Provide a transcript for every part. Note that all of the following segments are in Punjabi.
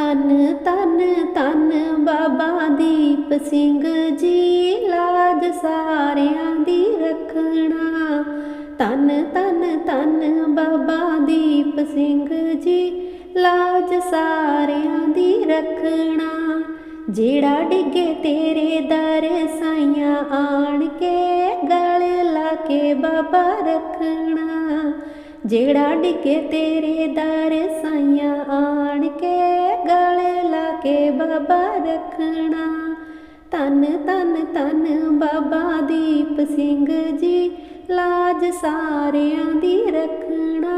ਤਨ ਤਨ ਤਨ ਬਾਬਾ ਦੀਪ ਸਿੰਘ ਜੀ, ਲਾਜ ਸਾਰਿਆਂ ਦੀ ਰੱਖਣਾ। ਤਨ ਤਨ ਤਨ ਬਾਬਾ ਦੀਪ ਸਿੰਘ ਜੀ, ਲਾਜ ਸਾਰਿਆਂ ਦੀ ਰੱਖਣਾ। ਜਿਹੜਾ ਡਿੱਗੇ ਤੇਰੇ ਦਰ ਸਾਈਆਂ ਆਣ ਕੇ, ਗਲ ਲਾ ਕੇ ਬਾਬਾ ਰੱਖਣਾ। ਜਿਹੜਾ ਡਿੱਗੇ ਤੇਰੇ ਦਰ ਸਾਈਆਂ ਰੱਖਣਾ। ਤਨ ਤਨ ਤਨ ਬਾਬਾ ਦੀਪ ਸਿੰਘ ਜੀ, ਲਾਜ ਸਾਰਿਆਂ ਦੀ ਰੱਖਣਾ।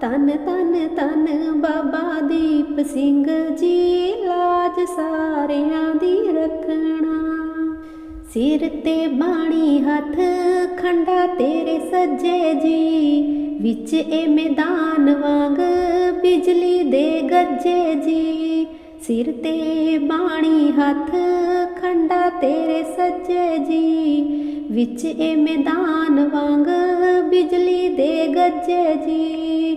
ਤਨ ਤਨ ਤਨ ਬਾਬਾ ਦੀਪ ਸਿੰਘ ਜੀ, ਲਾਜ ਸਾਰਿਆਂ ਦੀ ਰੱਖਣਾ। ਸਿਰ ਤੇ ਬਾਣੀ ਹੱਥ, ਖੰਡਾ ਤੇਰੇ ਸੱਜੇ ਜੀ। ਵਿੱਚ ਇਹ ਮੈਦਾਨ ਵਾਂਗ ਬਿਜਲੀ ਦੇ ਗੱਜੇ ਜੀ। ਸਿਰ ਤੇ ਬਾਣੀ ਹੱਥ, ਖੰਡਾ ਤੇਰੇ ਸੱਜੇ ਜੀ। ਵਿੱਚ ਇਹ ਮੈਦਾਨ ਵਾਂਗ ਬਿਜਲੀ ਦੇ ਗੱਜੇ ਜੀ।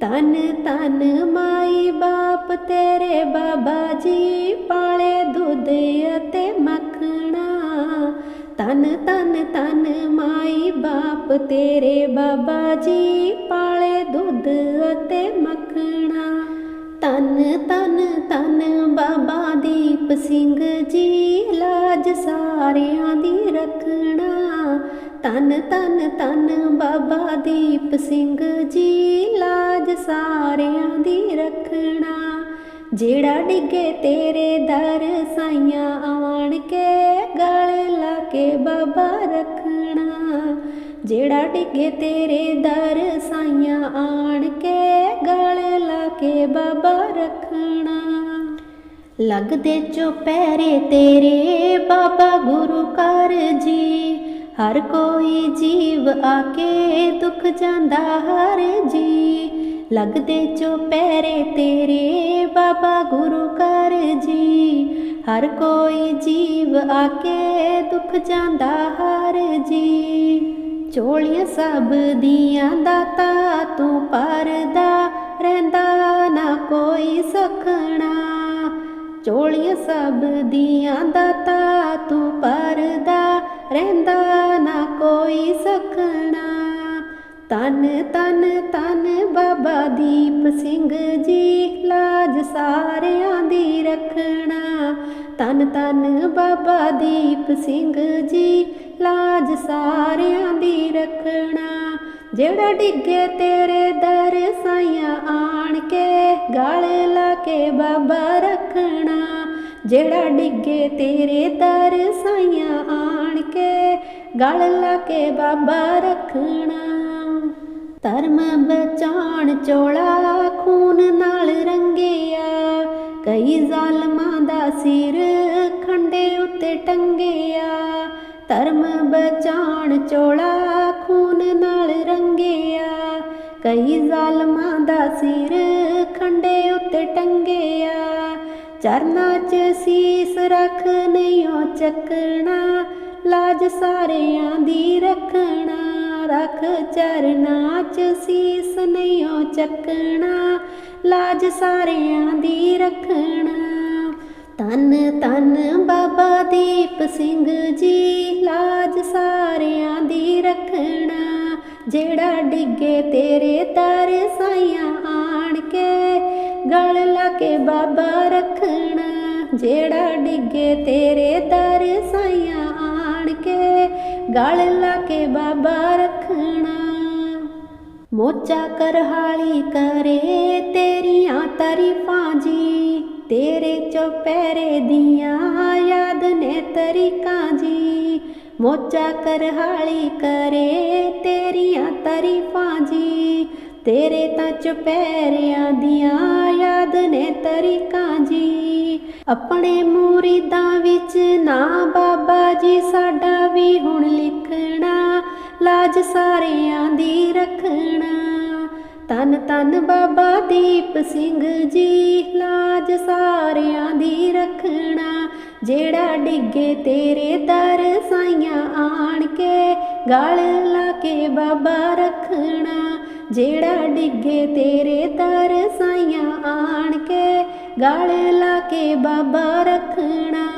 ਤਨ ਤਨ ਮਾਈ ਬਾਪ ਤੇਰੇ ਬਾਬਾ ਜੀ, ਪਾਲੇ ਦੁੱਧ ਅਤੇ ਮੱਖਣਾ। ਤਨ ਤਨ ਤਨ ਮਾਈ ਬਾਪ ਤੇਰੇ ਬਾਬਾ ਜੀ, ਪਾਲੇ ਦੁੱਧ ਅਤੇ ਮੱਖਣਾ। ਤਨ ਤਨ ਤਨ ਬਾਬਾ ਦੀਪ ਸਿੰਘ ਜੀ, ਲਾਜ ਸਾਰਿਆਂ ਦੀ ਰੱਖਣਾ। ਤਨ ਤਨ ਤਨ ਬਾਬਾ ਦੀਪ ਸਿੰਘ ਜੀ, ਲਾਜ ਸਾਰਿਆਂ ਦੀ ਰੱਖਣਾ। ਜਿਹੜਾ ਡਿੱਗੇ ਤੇਰੇ ਦਰ ਸਾਈਆਂ ਆਣ ਕੇ, ਗਲ ਲਾ ਕੇ ਬਾਬਾ ਰੱਖਣਾ। ਜਿਹੜਾ ਡਿੱਗੇ ਤੇਰੇ ਦਰ ਸਾਈਆਂ ਆਣ ਕੇ ਗਲ ਲਾ ਕੇ ਬਾਬਾ ਰੱਖਣਾ। ਲੱਗਦੇ ਚੁਪਹਿਰੇ ਤੇਰੇ ਬਾਬਾ ਗੁਰੂ ਕਰ ਜੀ। ਹਰ ਕੋਈ ਜੀਵ ਆ ਕੇ ਦੁੱਖ ਜਾਂਦਾ ਹਰ ਜੀ। ਲੱਗਦੇ ਚੁਪਹਿਰੇ ਤੇਰੇ ਬਾਬਾ ਗੁਰੂ ਕਰ ਜੀ। ਹਰ ਕੋਈ ਜੀਵ ਆਕੇ ਦੁੱਖ ਜਾਂਦਾ ਹਰ ਜੀ। ਚੋਲੀਆਂ ਸਭ ਦੀਆਂ ਦਾਤਾ ਤੂੰ ਪਰਦਾ ਰਹਿੰਦਾ ਨਾ ਕੋਈ ਸਖਣਾ। ਚੋਲੀਆਂ ਸਭ ਦੀਆਂ ਦਾਤਾ ਤੂੰ ਪਰਦਾ ਰਹਿੰਦਾ ਨਾ ਕੋਈ ਸਖਣਾ। ਤਨ ਤਨ ਤਨ ਬਾਬਾ ਦੀਪ ਸਿੰਘ ਜੀ, ਲਾਜ ਸਾਰਿਆਂ ਦੀ ਰੱਖਣਾ। ਤਨ ਤਨ ਬਾਬਾ ਦੀਪ ਸਿੰਘ ਜੀ ਲਾਜ ਸਾਰਿਆਂ ਦੀ ਰੱਖਣਾ। ਜਿਹੜਾ ਡਿੱਗੇ ਤੇਰੇ ਦਰ ਸਾਈਆਂ ਆਣ ਕੇ ਗਲ ਲਾ ਕੇ ਬਾਬਾ ਰੱਖਣਾ। ਜਿਹੜਾ ਡਿੱਗੇ ਤੇਰੇ ਦਰ ਸਾਈਆਂ ਆਣ ਕੇ ਗਲ ਲਾ ਕੇ ਬਾਬਾ ਰੱਖਣਾ। ਧਰਮ ਬਚਾਣ ਚੋਲਾ ਖੂਨ ਨਾਲ ਰੰਗਿਆ। ਕਈ ਜ਼ਾਲਮਾਂ ਦਾ ਸਿਰ ਖੰਡੇ ਉੱਤੇ ਟੰਗਿਆ। ਧਰਮ ਬਚਾਣ ਚੋਲਾ ਖੂਨ ਨਾਲ ਰੰਗਿਆ। ਕਈ ਜ਼ਾਲਮਾਂ ਦਾ ਸਿਰ ਖੰਡੇ ਉੱਤੇ ਟੰਗਿਆ। ਚਰਨਾਂ 'ਚ ਸੀਸ ਰੱਖ ਨਹੀਂਓ ਚੱਕਣਾ, ਲਾਜ ਸਾਰਿਆਂ ਦੀ ਰੱਖਣਾ। ਰੱਖ ਚਰਨਾਂ 'ਚ ਸੀਸ ਨਹੀਂਓ ਚੱਕਣਾ, ਲਾਜ ਸਾਰਿਆਂ ਦੀ ਰੱਖਣਾ। ਤਨ ਤਨ ਬਾਬਾ ਦੀਪ ਸਿੰਘ ਜੀ, ਲਾਜ ਸਾਰਿਆਂ ਦੀ ਰੱਖਣਾ। ਜਿਹੜਾ ਡਿੱਗੇ ਤੇਰੇ ਦਰ ਸਾਈਆਂ ਆਣ ਕੇ, ਗਲ ਲਾ ਕੇ ਬਾਬਾ ਰੱਖਣਾ। ਜਿਹੜਾ ਡਿੱਗੇ ਤੇਰੇ ਦਰ ਸਾਈਆਂ ਆਣ ਕੇ, ਗਲ ਲਾ ਕੇ ਬਾਬਾ ਰੱਖਣਾ। ਮੋਚਾ ਕਰਹਾਲੀ ਕਰੇ ਤੇਰੀਆਂ ਤਾਰੀਫਾਂ ਜੀ ਤੇਰੇ ਚੁਪਹਿਰੇ ਦੀਆਂ ਯਾਦ ਨੇ ਤਰੀਕਾਂ ਜੀ। ਮੋਚਾ ਕਰਹਾਲੀ ਕਰੇ ਤੇਰੀਆਂ ਤਾਰੀਫਾਂ ਜੀ। ਤੇਰੇ ਤਾਂ ਚੁਪੈਰਿਆਂ ਦੀਆਂ ਯਾਦ ਨੇ ਤਰੀਕਾਂ ਜੀ। ਆਪਣੇ ਮੁਰੀਦਾਂ ਵਿੱਚ ਨਾ ਬਾਬਾ ਜੀ, ਸਾਡਾ ਵੀ ਹੁਣ ਲਿਖਣਾ। ਲਾਜ ਸਾਰਿਆਂ ਦੀ ਰੱਖਣਾ। ਤਨ ਤਨ ਬਾਬਾ ਦੀਪ ਸਿੰਘ ਜੀ, ਲਾਜ ਸਾਰਿਆਂ ਦੀ ਰੱਖਣਾ। ਜਿਹੜਾ ਡਿੱਗੇ ਤੇਰੇ ਦਰ ਸਾਈਆਂ ਆਣ ਕੇ, ਗਲ ਲਾ ਕੇ ਬਾਬਾ ਰੱਖਣਾ। ਜਿਹੜਾ ਡਿੱਗੇ ਤੇਰੇ ਦਰ ਸਾਈਆਂ ਆਣ ਕੇ, ਗਾਲੇ ਲਾ ਕੇ ਬਾਬਾ ਰੱਖਣਾ।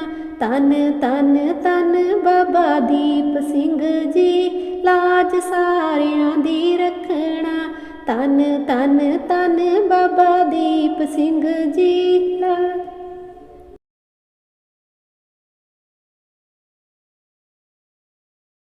ਤਨ ਤਨ ਤਨ ਬਾਬਾ ਦੀਪ ਸਿੰਘ ਜੀ, ਲਾਜ ਸਾਰਿਆਂ ਦੀ ਰੱਖਣਾ। ਤਨ ਤਨ ਤਨ ਬਾਬਾ ਦੀਪ ਸਿੰਘ ਜੀ ਲਾਜ